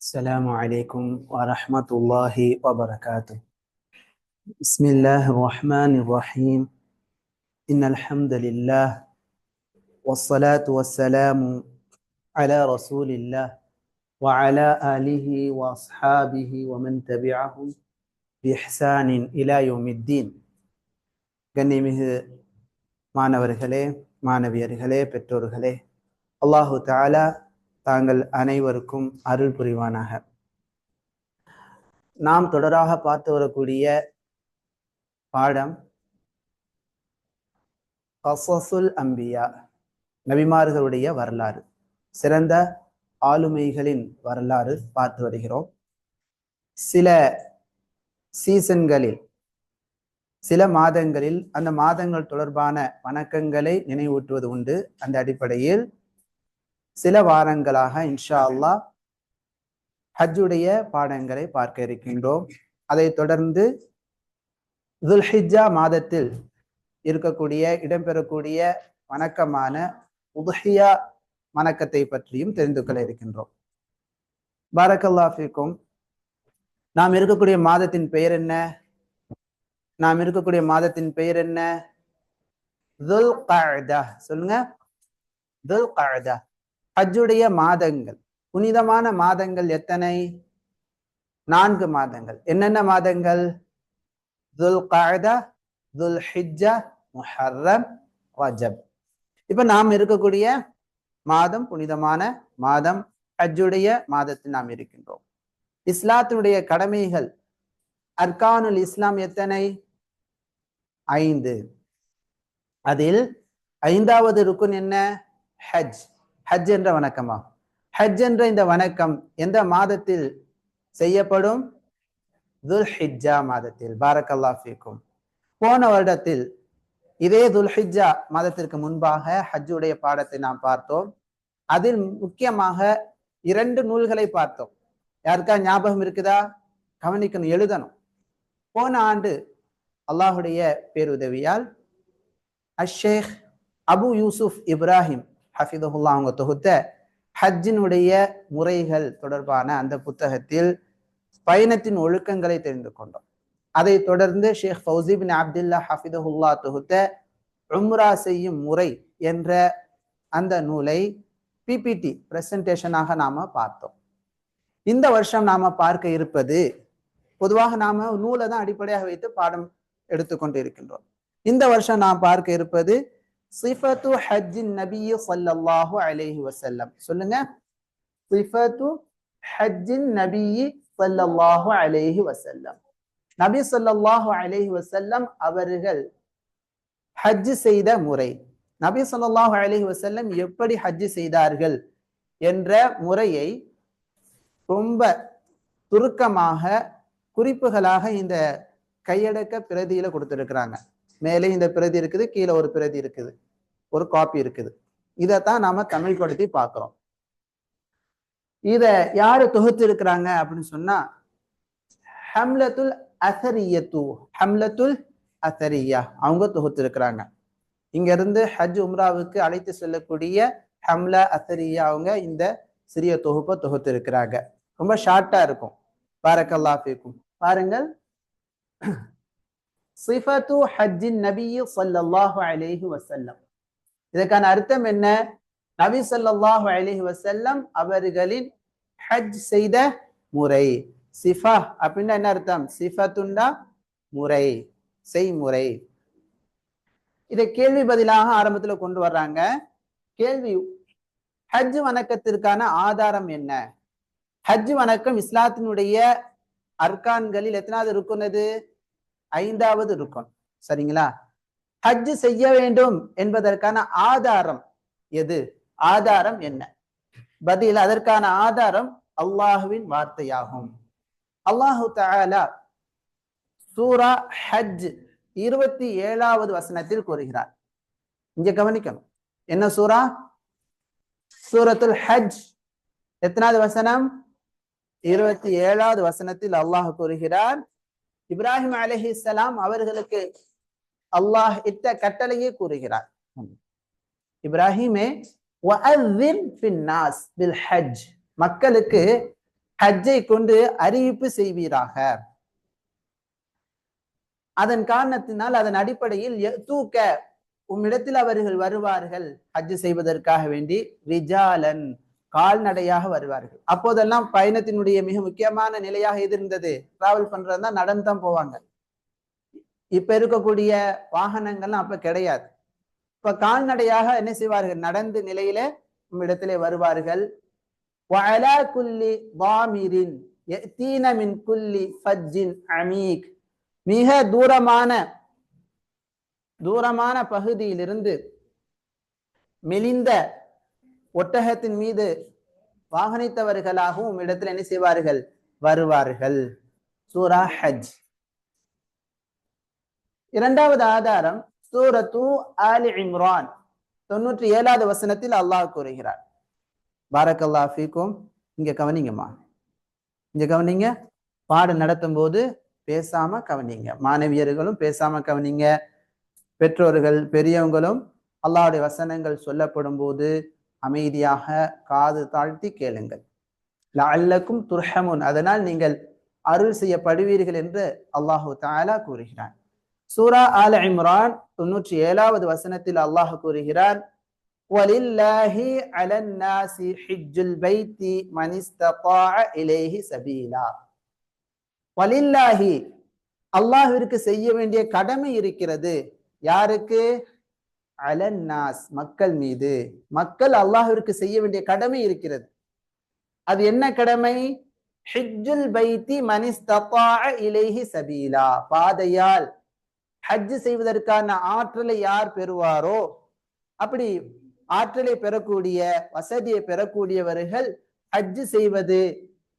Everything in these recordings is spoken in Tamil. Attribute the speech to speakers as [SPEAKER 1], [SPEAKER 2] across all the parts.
[SPEAKER 1] السلام عليكم ورحمة الله وبركاته بسم الله الرحمن الرحيم إن الحمد لله والصلاة والسلام على رسول الله وعلى آله وأصحابه ومن تبعهم بإحسان إلى يوم الدين கண்ணிமிகு மாணவர்களே மாணவியர்களே பெற்றோர்களே அல்லாஹு தாலா தாங்கள் அனைவருக்கும் அருள் புரிவானாக. நாம் தொடராக பார்த்து வரக்கூடிய பாடம் கசசுல் அம்பியா நபிமார்களுடைய வரலாறு. சிறந்த ஆளுமைகளின் வரலாறு பார்த்து வருகிறோம். சில சீசன்களில் சில மாதங்களில் அந்த மாதங்கள் தொடர்பான வணக்கங்களை நினைவூட்டுவது உண்டு. அந்த அடிப்படையில் சில வாரங்களாக இன்ஷா அல்லாஹ் ஹஜ்ஜுடைய பாடங்களை பார்க்க இருக்கின்றோம். அதை தொடர்ந்து துல்ஹிஜா மாதத்தில் இருக்கக்கூடிய இடம்பெறக்கூடிய வணக்கமான உதுஹியா வணக்கத்தை பற்றியும் தெரிந்து கொள்ள இருக்கின்றோம். பாரக்கல்லாஃபிக்கும் நாம் இருக்கக்கூடிய மாதத்தின் பெயர் என்ன? நாம் இருக்கக்கூடிய மாதத்தின் பெயர் என்ன? துல் சொல்லுங்க. துல் ஹஜ்ஜுடைய மாதங்கள். புனிதமான மாதங்கள் எத்தனை? நான்கு மாதங்கள். என்னென்ன மாதங்கள்? துல் காதா துல் ஹிஜ்ஜா முஹர்ரம் ரஜப். இப்ப நாம் இருக்கக்கூடிய மாதம் புனிதமான மாதம். ஹஜ்ஜுடைய மாதத்தில் நாம் இருக்கின்றோம். இஸ்லாத்தினுடைய கடமைகள். அர்கானுல் இஸ்லாம் எத்தனை? ஐந்து. அதில் ஐந்தாவது ருக்குன் என்ன? ஹஜ். ஹஜ் என்ற வணக்கமாகும் ஹஜ் என்ற இந்த வணக்கம் எந்த மாதத்தில் செய்யப்படும்? துல் ஹிஜ்ஜா மாதத்தில். பாரக்கல்லா ஃபீக்கும். போன வருடத்தில் இதே துல்ஹிஜா மாதத்திற்கு முன்பாக ஹஜ்ஜுடைய பாடத்தை நாம் பார்த்தோம். அதில் முக்கியமாக இரண்டு நூல்களை பார்த்தோம். யாருக்கா ஞாபகம் இருக்குதா? கவனிக்கணும் எழுதணும். போன ஆண்டு அல்லாஹுடைய பேருதவியால் அஷேக் அபு யூசுப் இப்ராஹிம் ஹஃபிதுல்லா அவங்க தொகுத்த ஹஜ்ஜினுடைய முறைகள் தொடர்பான அந்த புத்தகத்தில் பயணத்தின் ஒழுக்கங்களை தெரிந்து கொண்டோம். அதை தொடர்ந்து ஷேக் ஃபௌசிபின் அப்துல்லா ஹஃபிதுல்லா தொகுத்த உம்ரா செய்யும் முறை என்ற அந்த நூலை பிபிடி பிரசன்டேஷனாக நாம பார்த்தோம். இந்த வருஷம் நாம பார்க்க இருப்பது பொதுவாக நாம நூலை தான் அடிப்படையாக வைத்து பாடம் எடுத்துக்கொண்டு இருக்கின்றோம். இந்த வருஷம் நாம் பார்க்க இருப்பது சிஃபத்து ஹஜ்ஜின் நபி சல்லல்லாஹு அலைஹி வசல்லம் சொல்லுங்க. சிஃபத்து ஹஜ்ஜின் நபி சல்லல்லாஹு அலைஹி வசல்லம் நபி சொல்லாஹு அலைஹி வசல்லம் அவர்கள் ஹஜ் செய்த முறை நபி சொல்லாஹு அலைஹி வசல்லம் எப்படி ஹஜ் செய்தார்கள் என்ற முறையை ரொம்ப சுருக்கமாக குறிப்புகளாக இந்த கையடக்க பிரதியில கொடுத்துருக்கிறாங்க. மேலே இந்த பிரதி இருக்குது கீழே ஒரு பிரதி இருக்குது. ஒரு காப்பி இருக்குது. இதைத்தான் நாம தமிழ் படுத்தி பார்க்கிறோம். இத யாரு தொகுத்து இருக்கிறாங்க அப்படின்னு சொன்னா ஹம்லத்துல் அசரியத்து ஹம்லத்துல் அசரியா அவங்க தொகுத்து இருக்கிறாங்க இங்க இருந்து ஹஜ் உம்ராவுக்கு அழைத்து செல்லக்கூடிய ஹம்ல அசரியா அவங்க இந்த சிறிய தொகுப்பை தொகுத்து இருக்கிறாங்க ரொம்ப ஷார்ட்டா இருக்கும். பாரக்கல்லா ஃபீக்கும். பாருங்கள். சிஃபத்து ஹஜ்ஜின் நபி சல்லல்லாஹு அலேஹி வசல்லம் இதற்கான அர்த்தம் என்ன? நபி சல்லாஹு அலேஹி வசல்லம் அவர்களின் ஹஜ் செய்த முறை. சிஃபா அப்படின்னா என்ன அர்த்தம்? சிஃபத்துண்டா? முறை. செய்முறை. இதை கேள்வி பதிலாக ஆரம்பத்துல கொண்டு வர்றாங்க. கேள்வி ஹஜ் வணக்கத்திற்கான ஆதாரம் என்ன? ஹஜ் வணக்கம் இஸ்லாத்தினுடைய அர்கான்களில் எத்தனாவது இருக்குன்னது ஐந்தாவது ருக்கம் சரிங்களா? ஹஜ் செய்ய வேண்டும் என்பதற்கான ஆதாரம் எது? ஆதாரம் என்ன? பதில் அதற்கான ஆதாரம் அல்லாஹுவின் வார்த்தையாகும். அல்லாஹு தாலா சூரா ஹஜ் இருபத்தி ஏழாவது வசனத்தில் கூறுகிறார். இங்க கவனிக்கணும். என்ன சூரா? சூரத்துல் ஹஜ். எத்தனாவது வசனம்? இருபத்தி ஏழாவது வசனத்தில் அல்லாஹ் கூறுகிறார் இப்ராஹிம் அலஹி இஸ்லாம் அவர்களுக்கு அல்லாஹ் இத்த கட்டளையே கூறுகிறார். இப்ராஹிமே மக்களுக்கு ஹஜ்ஜை கொண்டு அறிவிப்பு செய்வீராக. அதன் காரணத்தினால் அதன் அடிப்படையில் தூக்க உம்மிடத்தில் அவர்கள் வருவார்கள். ஹஜ் செய்வதற்காக வேண்டி ரிஜாலன் கால்நடையாக வருவார்கள். அப்போதெல்லாம் பயணத்தினுடைய மிக முக்கியமான நிலையாக எது இருந்தது? டிராவல் பண்றதுனா நடந்து தான் போவாங்க. இப்ப இருக்கக்கூடிய வாகனங்கள்லாம் அப்ப கிடையாது. இப்ப கால்நடையாக என்ன செய்வார்கள்? நடந்து நிலையில நம்மிடத்திலே வருவார்கள். அமீக். மிக தூரமான தூரமான பகுதியிலிருந்து மெலிந்த ஒட்டகத்தின் மீது வாகனித்தவர்களாகவும் இடத்துல என்ன செய்வார்கள்? வருவார்கள். சூரா ஹஜ். இரண்டாவது ஆதாரம் சூரத்து ஆலி இம்ரான். தொண்ணூற்றி ஏழாவது வசனத்தில் அல்லாஹ் கூறுகிறார். பாரக்கல்லா ஃபீக்கும். இங்க கவனிங்கம்மா. இங்க கவனிங்க. பாடம் நடத்தும் போது பேசாம கவனிங்க. மாணவியர்களும் பேசாம கவனிங்க. பெற்றோர்கள் பெரியவங்களும் அல்லாவுடைய வசனங்கள் சொல்லப்படும் போது அமைதியாக காது தாழ்த்தி கேளுங்கள். லல்லக்கும் துர்ஹமுன். அதனால் நீங்கள் அருள் செய்யப்படுவீர்கள் என்று அல்லாஹு தாலா கூறுகிறான். சூரா ஆல இம்ரான் தொன்னூற்றி ஏழாவது வசனத்தில் அல்லாஹ் கூறுகிறான் வலில்லாஹி அலன்னாசி ஹிஜ்ஜுல் பைத்தி மனிஸ்தபா இலேஹி சபீலா. வலில்லாஹி அல்லாஹிற்கு செய்ய வேண்டிய கடமை இருக்கிறது யாருக்கு? அலன்னாஸ் மக்கள் மீது. மக்கள் அல்லாஹிற்கு செய்ய வேண்டிய கடமை இருக்கிறது. அது என்ன கடமை? ஹிஜ்ஜுல் பைத்தி மனிஸ்தபா இலேஹி சபீலா. பாதையால் ஹஜ் செய்வதற்கான ஆற்றலை யார் பெறுவாரோ? அப்படி ஆற்றலை பெறக்கூடிய வசதியை பெறக்கூடியவர்கள் ஹஜ் செய்வது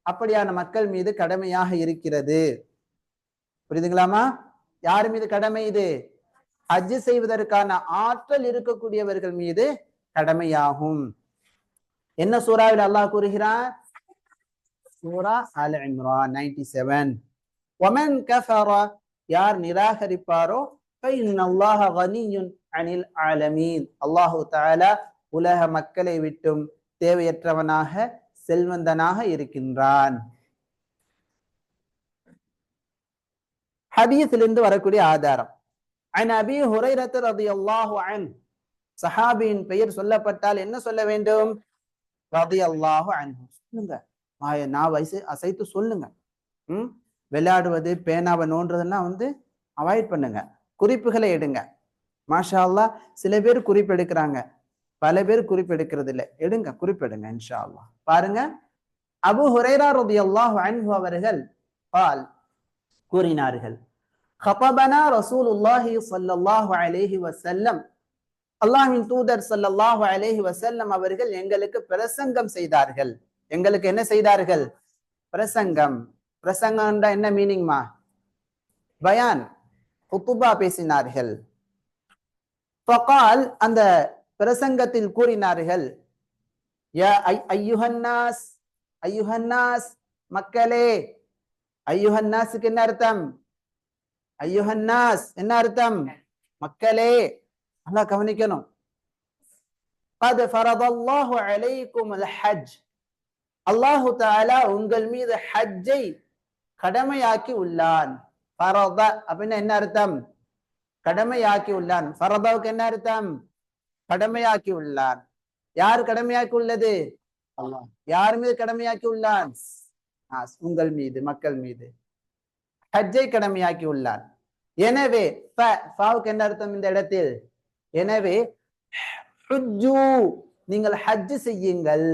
[SPEAKER 1] அப்படியான மக்கள் மீது கடமையாக இருக்கிறது. புரியுதுங்களாமா யார் மீது கடமை இது? ஹஜ் செய்வதற்கான ஆற்றல் இருக்கக்கூடியவர்கள் மீது கடமையாகும். என்ன சூறாவில் அல்லாஹ் கூறுகிறார்? சூரா அல் இம்ரான் நைன்டி செவன் ஒமன் கஃபரா யார் நிராகரிப்பாரோ அல்லாஹ் கனியுன் அனில் ஆலமீன் அல்லாஹு தாலா உலக மக்களை விட்டும் தேவையற்றவனாக செல்வந்தனாக இருக்கின்றான். ஹதீஸிலிருந்து வரக்கூடிய ஆதாரம். அன் அபி ஹுரைரத் ரலியல்லாஹு அன் சஹாபியின் பெயர் சொல்லப்பட்டால் என்ன சொல்ல வேண்டும்? ரலியல்லாஹு அன்ஹு சொல்லுங்க. நான் வயசு அசைத்து சொல்லுங்க. ம்? விளையாடுவது பேனாவை நோன்றதெல்லாம் வந்து அவாய்ட் பண்ணுங்க. குறிப்புகளை எடுங்க. மாஷா அல்லா சில பேர் குறிப்பெடுக்கிறாங்க. பல பேர் குறிப்பெடுக்கிறது இல்லை எடுங்க குறிப்பெடுங்க இன்ஷா அல்லா பாருங்க. அபு ஹுரைரா ரலியல்லாஹு அன்ஹு அவர்கள் பால் கூறினார்கள். ஹபபனா ரசூலுல்லாஹி சல்லாஹு அலேஹி வசல்லம் அல்லாஹின் தூதர் சல்லாஹு அலேஹி வசல்லம் அவர்கள் எங்களுக்கு பிரசங்கம் செய்தார்கள். எங்களுக்கு என்ன செய்தார்கள்? பிரசங்கம். பிரசங்கம்டா என்ன மீனிங்மா பயான். ஹுத்துபா பேசினார்கள். ஃபகால் அந்த பிரசங்கத்தில் கூறினார்கள். யா ஐயுஹன்னாஸ் ஐயுஹன்னாஸ் மக்களே ஐயுஹன்னாஸுக்கு என்ன அர்த்தம்? ஐயோஹன்னாஸ் என்ன அர்த்தம்? மக்களே. நல்லா கவனிக்கணும். அது ஃபரதல்லாஹு அலைக்கும் ஹஜ். அல்லாஹு தாலா உங்கள் மீது ஹஜ்ஜை கடமையாக்கி உள்ளான். ஃபரத அப்படின்னா என்ன அர்த்தம்? கடமையாக்கி உள்ளான். ஃபரதாவுக்கு என்ன அர்த்தம்? கடமையாக்கி உள்ளான். யார் கடமையாக்கி உள்ளது? யார் மீது கடமையாக்கி உள்ளான்? உங்கள் மீது மக்கள் மீது. ஹஜ்ஜை கடமையாக்கி உள்ளார் எனவே என்ன அர்த்தம் இந்த இடத்தில்? எனவே நீங்கள் ஹஜ் செய்யுங்கள்.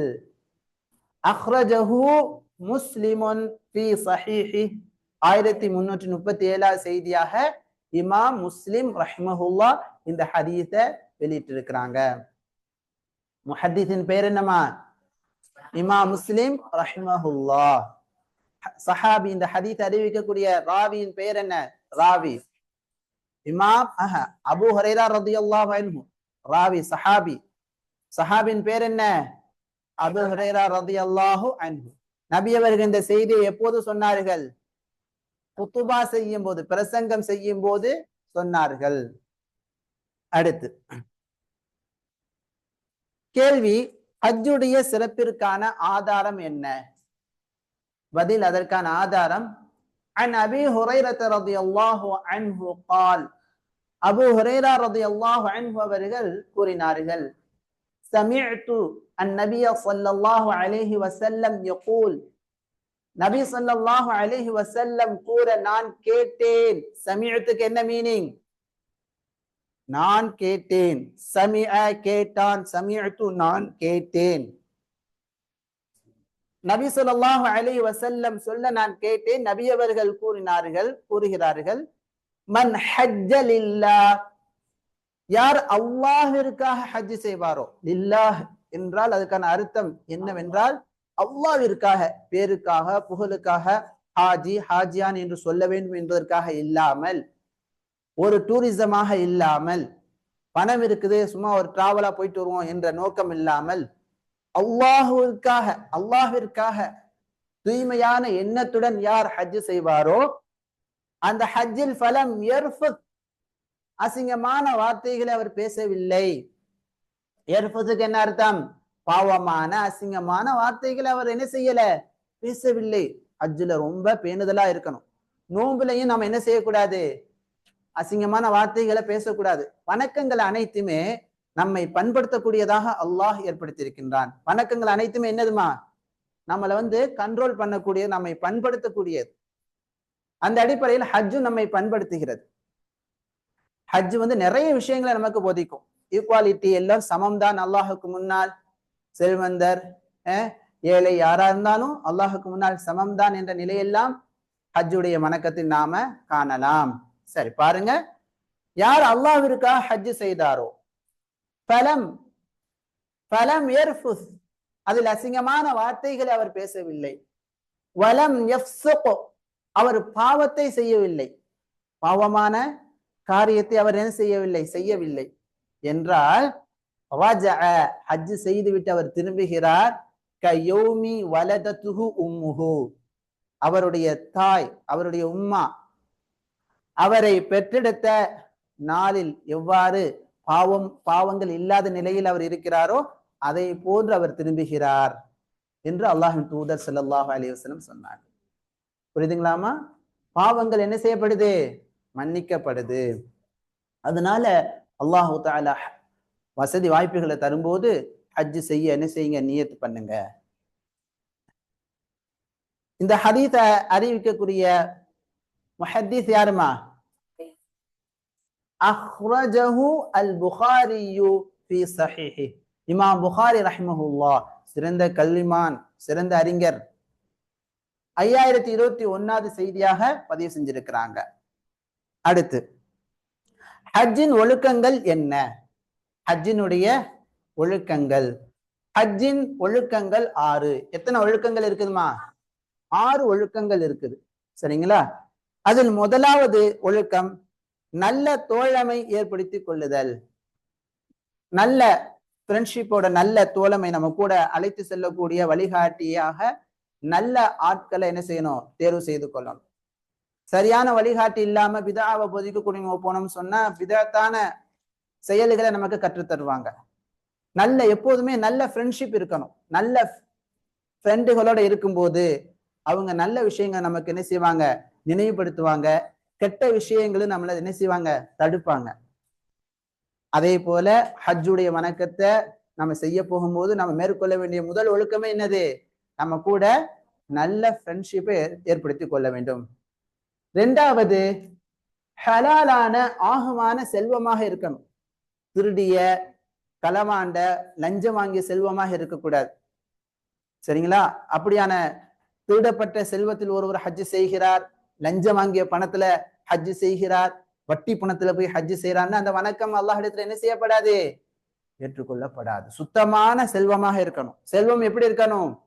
[SPEAKER 1] அஹ்ரஜஹு முஸ்லிமுன் ஃபி சஹீஹி. ஆயிரத்தி முன்னூற்றி முப்பத்தி ஏழாவது செய்தியாக இமாம் முஸ்லிம் ரஹ்மஹுல்லா இந்த ஹதீஸ வெளியிட்டிருக்கிறாங்க. முஹத்தீஸின் பேர் என்னமா இமாம் முஸ்லிம் ரஹ்மஹுல்லா. சஹாபி இந்த ஹதீஸ் அறிவிக்கக்கூடிய ராவியின் பெயர் என்ன? ராவி. இமாம் அஹ அபு ஹரேரா ரதி அல்லாஹ் ராவி சஹாபி. சஹாபின் பேர் என்ன? அபு ஹரேரா ரதி அல்லாஹு அன்பு நபி அவர்கள் இந்த செய்தியை எப்போது சொன்னார்கள்? குத்துபா செய்யும் போது பிரசங்கம் செய்யும் போது சொன்னார்கள். அடுத்து. கேள்வி ஹஜ்ஜுடைய சிறப்பிற்கான ஆதாரம் என்ன? பதில் அதற்கான ஆதாரம் عن أبي هريرة رضي الله عنه قال அபு ஹுரேரா ரலியல்லாஹு அன்ஹு அவர்கள் கூறினார்கள் سمعت النبي صلى الله عليه وسلم يقول நபி ஸல்லல்லாஹு அலைஹி வஸல்லம் கூற நான் கேட்டேன் சமிஅத்துக்கு என்ன மீனிங் நான் கேட்டேன் சமிஅ கேட்டான் சமிஅத்து நான் கேட்டேன் நபி சொல்லாஹ் அலி வசல்லம் சொல்ல நான் கேட்டேன் நபியவர்கள் கூறினார்கள் கூறுகிறார்கள் மன் ஹஜ்ஜல் இல்லா யார் அல்லாஹிற்காக ஹஜ் செய்வாரோ? லில்லாஹ் என்றால் அதுக்கான அர்த்தம் என்னவென்றால் அவ்வாவிற்காக பேருக்காக புகழுக்காக ஹாஜி ஹாஜியான் என்று சொல்ல வேண்டும் என்பதற்காக இல்லாமல் ஒரு டூரிசமாக இல்லாமல் பணம் இருக்குது சும்மா ஒரு டிராவலா போயிட்டு வருவோம் என்ற நோக்கம் இல்லாமல் அல்லாஹுவிற்காக அல்லாஹிற்காக தூய்மையான எண்ணத்துடன் யார் ஹஜ் செய்வாரோ அந்த ஹஜ்ஜில் பலம் அசிங்கமான வார்த்தைகளை அவர் பேசவில்லை. எர்ஃபுத்துக்கு என்ன அர்த்தம்? பாவமான அசிங்கமான வார்த்தைகளை அவர் என்ன செய்யல? பேசவில்லை. ஹஜ்ஜுல ரொம்ப பேணுதலா இருக்கணும். நோம்புலையும் நம்ம என்ன செய்யக்கூடாது? அசிங்கமான வார்த்தைகளை பேசக்கூடாது. வணக்கங்கள் அனைத்துமே நம்மை பண்படுத்தக்கூடியதாக அல்லாஹ் ஏற்படுத்தியிருக்கின்றான். வணக்கங்கள் அனைத்துமே என்னதுமா? நம்மளை வந்து கண்ட்ரோல் பண்ணக்கூடிய நம்மை பண்படுத்தக்கூடியது. அந்த அடிப்படையில் ஹஜ்ஜு நம்மை பண்படுத்துகிறது. ஹஜ் வந்து நிறைய விஷயங்களை நமக்கு போதிக்கும். ஈக்குவாலிட்டி எல்லாம் சமம் தான் அல்லாஹுக்கு முன்னால். செல்வந்தர் ஏழை யாரா இருந்தாலும் அல்லாஹுக்கு முன்னால் சமம் தான் என்ற நிலையெல்லாம் ஹஜ்ஜுடைய வணக்கத்தில் நாம காணலாம். சரி பாருங்க. யார் அல்லாஹிற்காக ஹஜ் செய்தாரோ பலம் பலம் எர்ஃபுஸ் அதில் அசிங்கமான வார்த்தைகளை அவர் பேசவில்லை. வலம் எஃப்சுகோ. அவர் பாவத்தை செய்யவில்லை. பாவமான காரியத்தை அவர் என்ன செய்யவில்லை? செய்யவில்லை. என்றால் ஹஜ் செய்துவிட்டு அவர் திரும்புகிறார். கயோமி வலதத்துகு உம்முகு அவருடைய தாய் அவருடைய உம்மா. அவரை பெற்றெடுத்த நாளில் எவ்வாறு பாவம் பாவங்கள் இல்லாத நிலையில் அவர் இருக்கிறாரோ அதை போன்று அவர் திரும்புகிறார் என்று அல்லாஹின் தூதர் ஸல்லல்லாஹு அலைஹி சொன்னார் புரியுதுங்களாமா பாவங்கள் என்ன செய்யப்படுது? மன்னிக்கப்படுது. அதனால அல்லாஹு தாலா வசதி வாய்ப்புகளை தரும்போது ஹஜ் செய்ய என்ன செய்யுங்க? நியத்து பண்ணுங்க. இந்த ஹதீஸ அறிவிக்கக்கூடிய முஹத்தீஸ் யாருமா அஹ்ரஜஹு அல் புகாரியு ஃபி சஹிஹி. இமாம் புகாரி ரஹ்மஹுல்லா சிறந்த கல்விமான் சிறந்த அறிஞர். ஐயாயிரத்தி இருபத்தி ஒன்னாவது செய்தியாக பதிவு செஞ்சிருக்கிறாங்க. அடுத்து ஹஜ்ஜின் ஒழுக்கங்கள் என்ன? ஹஜ்ஜினுடைய ஒழுக்கங்கள். ஹஜ்ஜின் ஒழுக்கங்கள் ஆறு. எத்தனை ஒழுக்கங்கள் இருக்குதுமா? ஆறு ஒழுக்கங்கள் இருக்குது. சரிங்களா? அதில் முதலாவது ஒழுக்கம் நல்ல தோழமை ஏற்படுத்தி கொள்ளுதல். நல்ல ஃப்ரெண்ட்ஷிப்போட நல்ல தோழமை நம்ம கூட அழைத்து செல்லக்கூடிய வழிகாட்டியாக நல்ல ஆட்களை என்ன செய்யணும்? தேர்வு செய்து கொள்ளணும். சரியான வழிகாட்டி இல்லாம பிதாவை போதிக்கக்கூடிய போனோம்னு சொன்னா விதத்தான செயல்களை நமக்கு கற்றுத்தருவாங்க நல்ல எப்போதுமே நல்ல ஃப்ரெண்ட்ஷிப் இருக்கணும். நல்ல ஃப்ரெண்டுகளோட இருக்கும்போது அவங்க நல்ல விஷயங்கள் நமக்கு என்ன செய்வாங்க? நினைவுபடுத்துவாங்க. கெட்ட விஷயங்களும் நம்மள என்ன செய்வாங்க? தடுப்பாங்க. அதே போல ஹஜ்ஜுடைய வணக்கத்தை நம்ம செய்ய போகும்போது நம்ம மேற்கொள்ள வேண்டிய முதல் ஒழுக்கமே என்னது? நம்ம கூட நல்ல ஃப்ரெண்ட்ஷிப்பை ஏற்படுத்தி கொள்ள வேண்டும். ரெண்டாவது ஹலாலான ஆகமான செல்வமாக இருக்கணும். திருடிய களவாண்ட லஞ்சம் வாங்கிய செல்வமாக இருக்கக்கூடாது. சரிங்களா? அப்படியான திருடப்பட்ட செல்வத்தில் ஒருவர் ஹஜ்ஜு செய்கிறார். லஞ்சம் வாங்கிய பணத்துல ஹஜ்ஜு செய்கிறார். வட்டி பணத்துல போய் ஹஜ்ஜு செய்யறான்னு அந்த வணக்கம் அல்லாஹிடத்துல என்ன செய்யப்படாது? ஏற்றுக்கொள்ளப்படாது. சுத்தமான செல்வமாக இருக்கணும். செல்வம் எப்படி இருக்கணும்?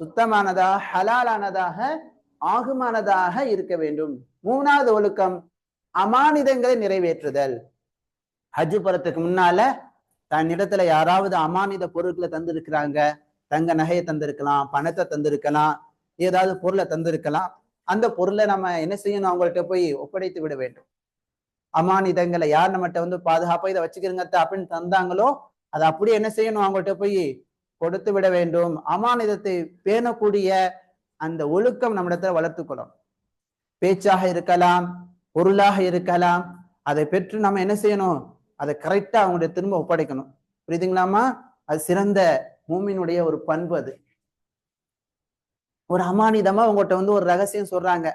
[SPEAKER 1] சுத்தமானதா ஹலாலானதாக ஆகுமானதாக இருக்க வேண்டும். மூணாவது ஒழுக்கம் அமானிதங்களை நிறைவேற்றுதல். ஹஜ் போறதுக்கு முன்னால தன் இடத்துல யாராவது அமானித பொருட்களை தந்திருக்கிறாங்க. தங்க நகையை தந்திருக்கலாம் பணத்தை தந்திருக்கலாம் ஏதாவது பொருளை தந்திருக்கலாம். அந்த பொருளை நம்ம என்ன செய்யணும்? அவங்கள்ட்ட போய் ஒப்படைத்து விட வேண்டும். அமானிதங்களை யார் நம்மகிட்ட வந்து பாதுகாப்பா இதை வச்சுக்கிறங்க அப்படின்னு தந்தாங்களோ அதை அப்படியே என்ன செய்யணும்? அவங்கள்ட்ட போய் கொடுத்து விட வேண்டும். அமானிதத்தை பேணக்கூடிய அந்த ஒழுக்கம் நம்மிடத்துல வளர்த்துக்கொள்ளும் பேச்சாக இருக்கலாம் பொருளாக இருக்கலாம் அதை பெற்று நம்ம என்ன செய்யணும்? அதை கரெக்டா அவங்களுடைய திரும்ப ஒப்படைக்கணும். புரியுதுங்களாமா அது சிறந்த மூமினுடைய ஒரு பண்பு அது. ஒரு அமானிதமா உங்கள்கிட்ட வந்து ஒரு ரகசியம் சொல்றாங்க.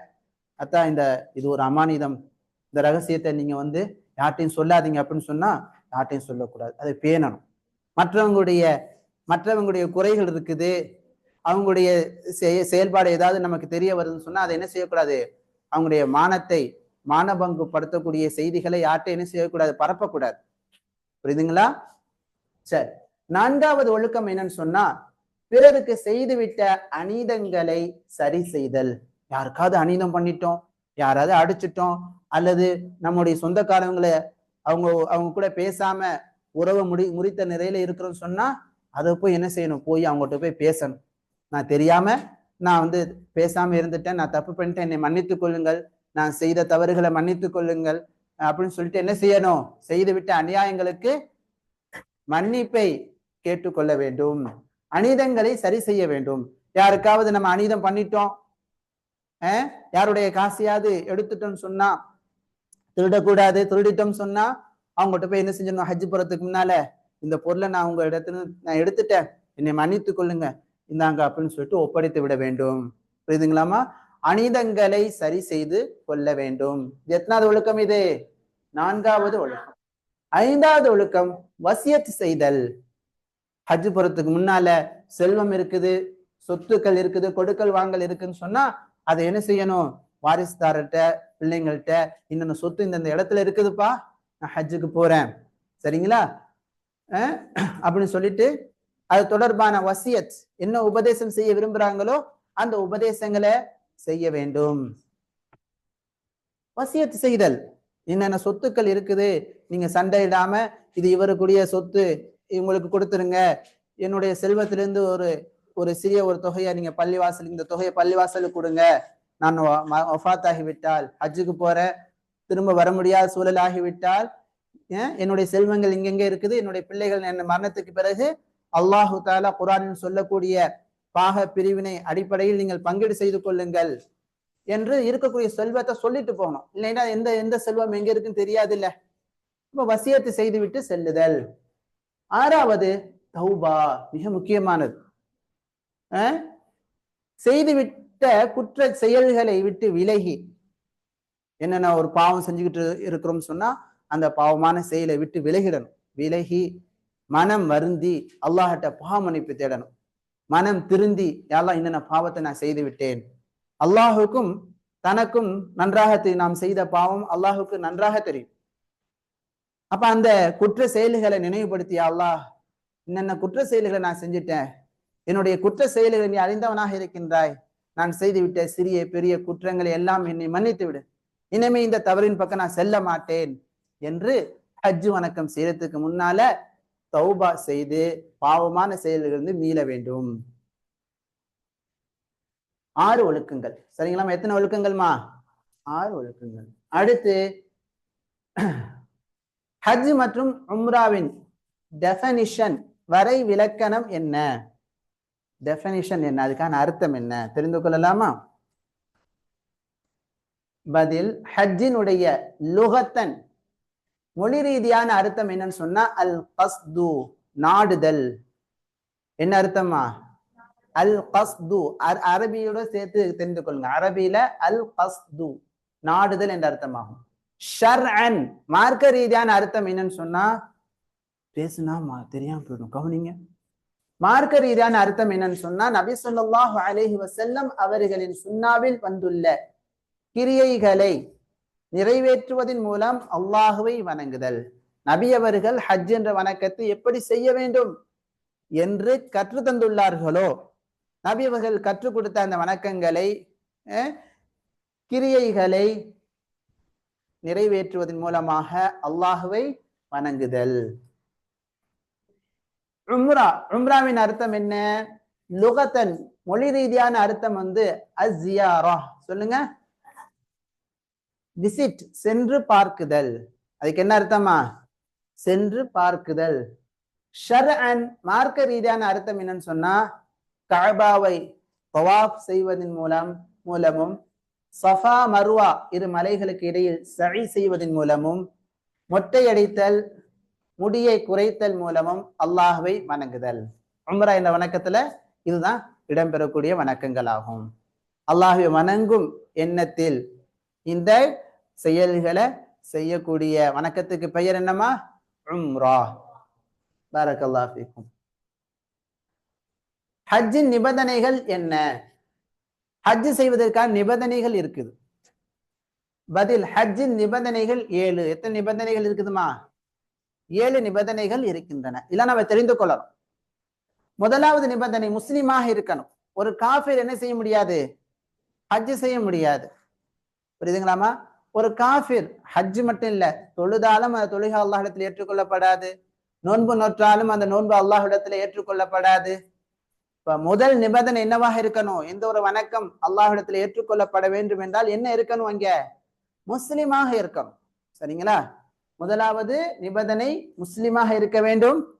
[SPEAKER 1] அத்தா இந்த இது ஒரு அமானிதம். இந்த ரகசியத்தை நீங்க வந்து யார்ட்டையும் சொல்லாதீங்க அப்படின்னு சொன்னா யார்ட்டையும் சொல்லக்கூடாது. அதை பேணணும். மற்றவங்களுடைய மற்றவங்களுடைய குறைகள் இருக்குது. அவங்களுடைய செயல்பாடு ஏதாவது நமக்கு தெரிய வருதுன்னு சொன்னா அதை என்ன செய்யக்கூடாது? அவங்களுடைய மானத்தை மானபங்கு படுத்தக்கூடிய செய்திகளை யார்கிட்ட என்ன செய்யக்கூடாது? பரப்பக்கூடாது. புரியுதுங்களா? சரி. நான்காவது ஒழுக்கம் என்னன்னு சொன்னா பிறருக்கு செய்துவிட்ட அநீதங்களை சரி செய்தல். யாருக்காவது அநீதம் பண்ணிட்டோம் யாராவது அடிச்சிட்டோம் அல்லது நம்முடைய சொந்தக்காரங்களை அவங்க அவங்க கூட பேசாம உறவை முடி முறித்த நிலையில இருக்கிறோம்னு சொன்னா அதை போய் என்ன செய்யணும்? போய் அவங்ககிட்ட போய் பேசணும். நான் தெரியாம நான் வந்து பேசாம இருந்துட்டேன் நான் தப்பு பண்ணிட்டேன் என்னை மன்னித்துக் கொள்ளுங்கள் நான் செய்த தவறுகளை மன்னித்துக் கொள்ளுங்கள் அப்படின்னு சொல்லிட்டு என்ன செய்யணும்? செய்துவிட்ட அநியாயங்களுக்கு மன்னிப்பை கேட்டுக்கொள்ள வேண்டும். அநீதங்களை சரி செய்ய வேண்டும். யாருக்காவது நம்ம அநீதம் பண்ணிட்டோம். யாருடைய காசையாவது எடுத்துட்டோம்னு சொன்னா திருடக்கூடாது திருடிட்டோம் சொன்னா அவங்ககிட்ட போய் என்ன செஞ்சிடணும்? ஹஜ் போறதுக்கு முன்னால இந்த பொருளை நான் உங்க இடத்துல நான் எடுத்துட்டேன். என்னை மன்னித்துக் கொள்ளுங்க. இந்தாங்க அப்படின்னு சொல்லிட்டு ஒப்படைத்து விட வேண்டும். புரியுதுங்களாமா அநீதங்களை சரி செய்து கொள்ள வேண்டும். எத்தனாவது ஒழுக்கம் இது? நான்காவது ஒழுக்கம். ஐந்தாவது ஒழுக்கம் வசியத் செய்தல். ஹஜ் போறதுக்கு முன்னால செல்வம் இருக்குது சொத்துக்கள் இருக்குது கொடுக்கல் வாங்கல் இருக்குன்னு சொன்னா அதை என்ன செய்யணும்? வாரிசுதார்கிட்ட பிள்ளைங்கள்ட்ட இன்னொன்னு சொத்து இந்த இடத்துல இருக்குதுப்பா நான் ஹஜ்ஜுக்கு போறேன். சரிங்களா? அப்படின்னு சொல்லிட்டு அது தொடர்பான வசியத் என்ன உபதேசம் செய்ய விரும்புறாங்களோ அந்த உபதேசங்களை செய்ய வேண்டும். வசியத் செய்தல். என்னென்ன சொத்துக்கள் இருக்குது நீங்க சண்டையிடாம இது இவருக்குரிய சொத்து இவங்களுக்கு கொடுத்துருங்க. என்னுடைய செல்வத்திலிருந்து ஒரு ஒரு சிறிய ஒரு தொகையை நீங்க பள்ளிவாசல் இந்த தொகையை பள்ளிவாசலுக்கு கொடுங்க. நான் ஒஃபாத் ஆகிவிட்டால் ஹஜ்ஜுக்கு போறேன். திரும்ப வர முடியாத சூழல் ஆகிவிட்டால் ஏன்? என்னுடைய செல்வங்கள் இங்கெங்க இருக்குது? என்னுடைய பிள்ளைகள் என் மரணத்துக்கு பிறகு அல்லாஹு தாலா குரானில் சொல்லக்கூடிய பாக பிரிவினை அடிப்படையில் நீங்கள் பங்கீடு செய்து கொள்ளுங்கள் என்று இருக்கக்கூடிய செல்வத்தை சொல்லிட்டு போகணும். இல்லைன்னா எந்த எந்த செல்வம் எங்க இருக்குன்னு தெரியாது இல்ல இப்ப வசியத்தை செய்துவிட்டு செல்லுதல். ஆறாவது தௌபா மிக முக்கியமானது. செய்துவிட்ட குற்ற செயல்களை விட்டு விலகி. என்னென்ன ஒரு பாவம் செஞ்சுக்கிட்டு இருக்கிறோம்னு சொன்னா அந்த பாவமான செயலை விட்டு விலகிடணும். விலகி மனம் வருந்தி அல்லாஹிட்ட பாவமன்னிப்பு தேடணும். மனம் திருந்தி யாரெல்லாம் என்னென்ன பாவத்தை நான் செய்து விட்டேன் அல்லாஹுக்கும் தனக்கும் நன்றாக தெரி- நாம் செய்த பாவம் அல்லாஹுக்கு நன்றாக தெரியும். அப்ப அந்த குற்ற செயல்களை நினைவுபடுத்தி என்னென்ன குற்ற செயல்களை நான் செஞ்சிட்டேன். என்னுடைய குற்ற செயல்களை நீ அறிந்தவனாக இருக்கின்றாய். நான் செய்துவிட்ட சிறிய பெரிய குற்றங்களை எல்லாம் என்னை மன்னித்து விடு. இனிமே இந்த தவறின் பக்கம் நான் செல்ல மாட்டேன் என்று ஹஜ்ஜு வணக்கம் செய்யறதுக்கு முன்னால தௌபா செய்து பாவமான செயல்களிலிருந்து மீள வேண்டும். ஆறு ஒழுக்கங்கள். சரிங்களா எத்தனை ஒழுக்கங்கள்மா? ஆறு ஒழுக்கங்கள். அடுத்து ஹஜ் மற்றும் உம்ராவின் டெஃபனிஷன் வரை விளக்கணம் என்ன? டெஃபனிஷன் என்ன? அதுக்கான அர்த்தம் என்ன? தெரிந்து கொள்ளலாமா? பதில் ஹஜ்ஜினுடைய லுகத்தன். மொழி ரீதியான அர்த்தம் என்னன்னு சொன்னா அல் கஸ்து நாடுதல். என்ன அர்த்தமா? அல் கஸ்து அரபியோட சேர்த்து தெரிந்து கொள்ளுங்க. அரபியில அல் கஸ்து நாடுதல் என்ற அர்த்தமாகும். ஷர்அன். மார்க்க ரீதியான அர்த்தம் என்னன்னு சொன்னா பேசுனா தெரியாம போயிடும். கவனிங்க. மார்க்க ரீதியான அர்த்தம் என்னன்னு சொன்னா நபி ஸல்லல்லாஹு அலைஹி வஸல்லம் அவர்களின் சுண்ணாவில் வந்துள்ள கிரியைகளை நிறைவேற்றுவதன் மூலம் அல்லாஹுவை வணங்குதல். நபி அவர்கள் ஹஜ் என்ற வணக்கத்தை எப்படி செய்ய வேண்டும் என்று கற்று தந்துள்ளார்களோ நபி அவர்கள் கற்றுக் கொடுத்த அந்த வணக்கங்களை கிரியைகளை நிறைவேற்றுவதன் மூலமாக அல்லாஹுவை வணங்குதல். உம்ரா உம்ராவின் அர்த்தம் என்ன? லுகத்தன் மொழி ரீதியான அர்த்தம் வந்து அஸ்யாரா சொல்லுங்க. விசிட் சென்று பார்க்குதல். அதுக்கு என்ன அர்த்தமா? சென்று பார்க்குதல். ஷர்அன் மார்க்க ரீதியான அர்த்தம் என்னன்னு சொன்னா கஅபாவை பவாப் செய்வதன் மூலம் மூலமும் சஃபா மர்வா இரு மலைகளுக்கு இடையில் சழி செய்வதன் மூலமும் மொட்டையடித்தல் முடியை குறைத்தல் மூலமும் அல்லாஹுவை வணங்குதல். உம்ரா இந்த வணக்கத்துல இதுதான் இடம்பெறக்கூடிய வணக்கங்கள் ஆகும் அல்லாஹுவை வணங்கும் எண்ணத்தில் இந்த செயல்களை செய்யக்கூடிய வணக்கத்துக்கு பெயர் என்னமா உம்ரா. பாரக் அல்லாஹிக்கும் ஹஜ்ஜின் நிபந்தனைகள் என்ன? ஹஜ் செய்வதற்கான நிபந்தனைகள் இருக்குது. பதில் ஹஜ்ஜின் நிபந்தனைகள் ஏழு. எத்தனை நிபந்தனைகள் இருக்குதுமா? ஏழு நிபந்தனைகள் இருக்கின்றன. இல்லை நம்ம தெரிந்து கொள்ளணும். முதலாவது நிபந்தனை முஸ்லீமாக இருக்கணும். ஒரு காஃபிர் என்ன செய்ய முடியாது? ஹஜ் செய்ய முடியாது. புரியுதுங்களாமா ஒரு காஃபிர் ஹஜ் மட்டும் இல்ல தொழுதாலும் அந்த தொழுகை அல்லாஹிடத்தில் ஏற்றுக்கொள்ளப்படாது. நோன்பு நோற்றாலும் அந்த நோன்பு அல்லாஹிடத்தில் ஏற்றுக்கொள்ளப்படாது. இப்ப முதல் நிபந்தனை என்னவாக இருக்கணும்? எந்த ஒரு வணக்கம் அல்லாஹிடத்துல ஏற்றுக்கொள்ளப்பட வேண்டும் என்றால் என்ன இருக்கணும் அங்க? முஸ்லிமாக இருக்கணும். சரிங்களா? முதலாவது நிபந்தனை முஸ்லிமாக இருக்க வேண்டும்.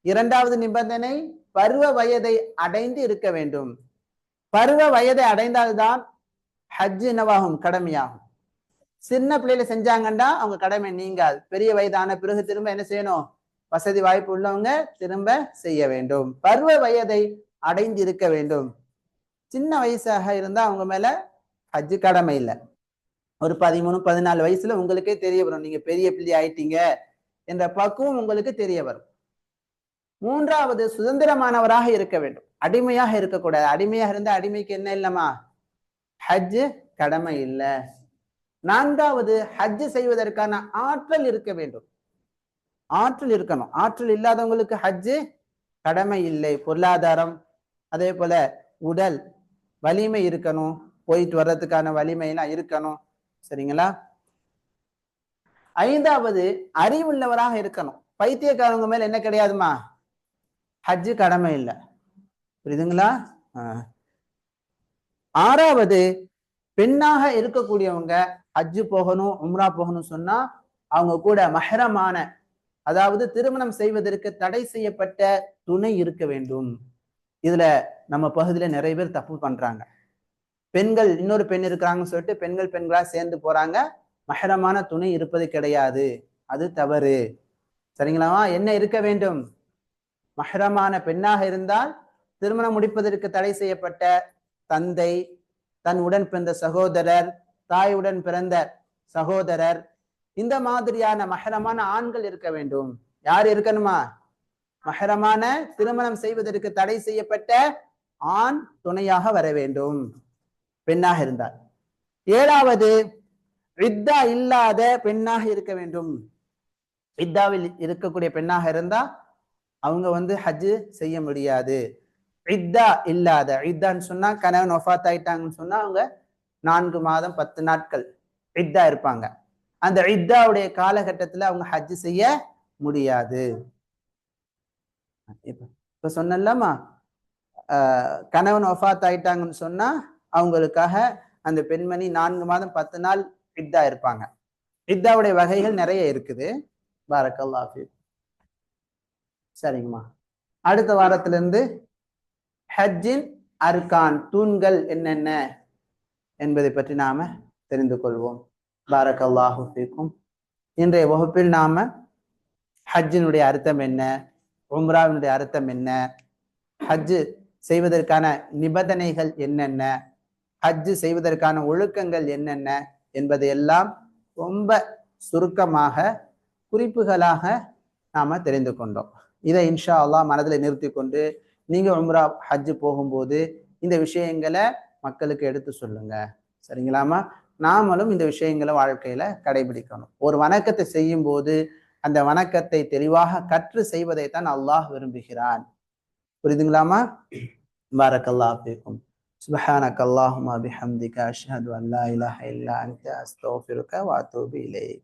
[SPEAKER 1] இரண்டாவது நிபந்தனை பருவ வயதை அடைந்து இருக்க வேண்டும். பருவ வயதை அடைந்தால்தான் ஹஜ் என்னவாகும்? கடமையாகும். சின்ன பிள்ளையில செஞ்சாங்கன்னா அவங்க கடமை நீங்காது. பெரிய வயதான பிறகு திரும்ப என்ன செய்யணும்? வசதி வாய்ப்பு உள்ளவங்க திரும்ப செய்ய வேண்டும். பருவ வயதை அடைந்திருக்க வேண்டும். சின்ன வயசாக இருந்தால் அவங்க மேலே ஹஜ் கடமை இல்லை. ஒரு பதிமூணு பதினாலு வயசுல உங்களுக்கே தெரிய வரும். நீங்க பெரிய பிள்ளை ஆயிட்டீங்க என்ற பக்குவம் உங்களுக்கு தெரிய வரும். மூன்றாவது சுதந்திரமானவராக இருக்க வேண்டும். அடிமையாக இருக்கக்கூடாது. அடிமையாக இருந்தால் அடிமைக்கு என்ன இல்லைம்மா? ஹஜ்ஜு கடமை இல்லை. நான்காவது ஹஜ் செய்வதற்கான ஆற்றல் இருக்க வேண்டும். ஆற்றல் இருக்கணும். ஆற்றல் இல்லாதவங்களுக்கு ஹஜ்ஜு கடமை இல்லை. பொருளாதாரம் அதே போல உடல் வலிமை இருக்கணும். போயிட்டு வர்றதுக்கான வலிமையெல்லாம் இருக்கணும். சரிங்களா? ஐந்தாவது அறிவுள்ளவராக இருக்கணும். பைத்தியக்காரங்க மேல என்ன கிடையாதுமா? ஹஜ்ஜு கடமை இல்லை. புரியுதுங்களா? ஆறாவது பெண்ணாக இருக்கக்கூடியவங்க ஹஜ்ஜு போகணும் உம்ரா போகணும் சொன்னா அவங்க கூட மஹரமான அதாவது திருமணம் செய்வதற்கு தடை செய்யப்பட்ட துணை இருக்க வேண்டும். இதுல நம்ம பகுதியில நிறைய பேர் தப்பு பண்றாங்க. பெண்கள் இன்னொரு பெண் இருக்கிறாங்கன்னு சொல்லிட்டு பெண்கள் பெண்களா சேர்ந்து போறாங்க. மகரமான துணை இருப்பது கிடையாது. அது தவறு. சரிங்களாமா என்ன இருக்க வேண்டும்? மகரமான பெண்ணாக இருந்தால் திருமணம் முடிப்பதற்கு தடை செய்யப்பட்ட தந்தை தன் உடன் பிறந்த சகோதரர் தாயுடன் பிறந்த சகோதரர் இந்த மாதிரியான மகரமான ஆண்கள் இருக்க வேண்டும். யார் இருக்கணுமா? மகரமான திருமணம் செய்வதற்கு தடை செய்யப்பட்ட ஆண் துணையாக வர வேண்டும். பெண்ணாக இருந்தார் ஏழாவது இத்தா இல்லாத பெண்ணாக இருக்க வேண்டும். இத்தாவில் இருக்கக்கூடிய பெண்ணாக இருந்தா அவங்க வந்து ஹஜ்ஜு செய்ய முடியாது. இத்தா இல்லாத இத்தான்னு சொன்னா கணவன் ஒஃபாத் ஆயிட்டாங்கன்னு சொன்னா அவங்க நான்கு மாதம் பத்து நாட்கள் இத்தா இருப்பாங்க. அந்த இத்தாவுடைய காலகட்டத்துல அவங்க ஹஜ்ஜு செய்ய முடியாது. இப்போ இப்போ சொன்னலாமா கணவன் ஒஃபாத் ஆயிட்டாங்கன்னு சொன்னா அவங்களுக்காக அந்த பெண்மணி நான்கு மாதம் பத்து நாள் இத்தா இருப்பாங்க. இத்தாவுடைய வகைகள் நிறைய இருக்குது. பாரக்கல்லாஃபி சரிங்கம்மா. அடுத்த வாரத்துல இருந்து ஹஜ்ஜின் அர்கான் தூண்கள் என்னென்ன என்பதை பற்றி நாம தெரிந்து கொள்வோம். பாரக்கல்லாஹு இன்றைய வகுப்பில் நாம ஹஜ்ஜினுடைய அர்த்தம் என்ன உம்ராவினுடைய அர்த்தம் என்ன? ஹஜ்ஜு செய்வதற்கான நிபந்தனைகள் என்னென்ன? ஹஜ்ஜு செய்வதற்கான ஒழுக்கங்கள் என்னென்ன? என்பதையெல்லாம் ரொம்ப சுருக்கமாக குறிப்புகளாக நாம் தெரிந்து கொண்டோம். இதை இன்ஷா அல்லாஹ் மனதில் நிறுத்தி கொண்டு நீங்கள் உம்ரா ஹஜ்ஜு போகும்போது இந்த விஷயங்களை மக்களுக்கு எடுத்து சொல்லுங்க. சரிங்களாமா நாமளும் இந்த விஷயங்களை வாழ்க்கையில கடைபிடிக்கணும். ஒரு வணக்கத்தை செய்யும் போது அந்த வணக்கத்தை தெளிவாக கற்று செய்வதைத்தான் அல்லாஹ் விரும்புகிறான் புரியுதுங்களாமா பாரக்கல்லாஹ் ஃபீக்கும் سبحانك اللهم بحمدك أشهد أن لا إله إلا أنت أستغفرك وأتوب إليك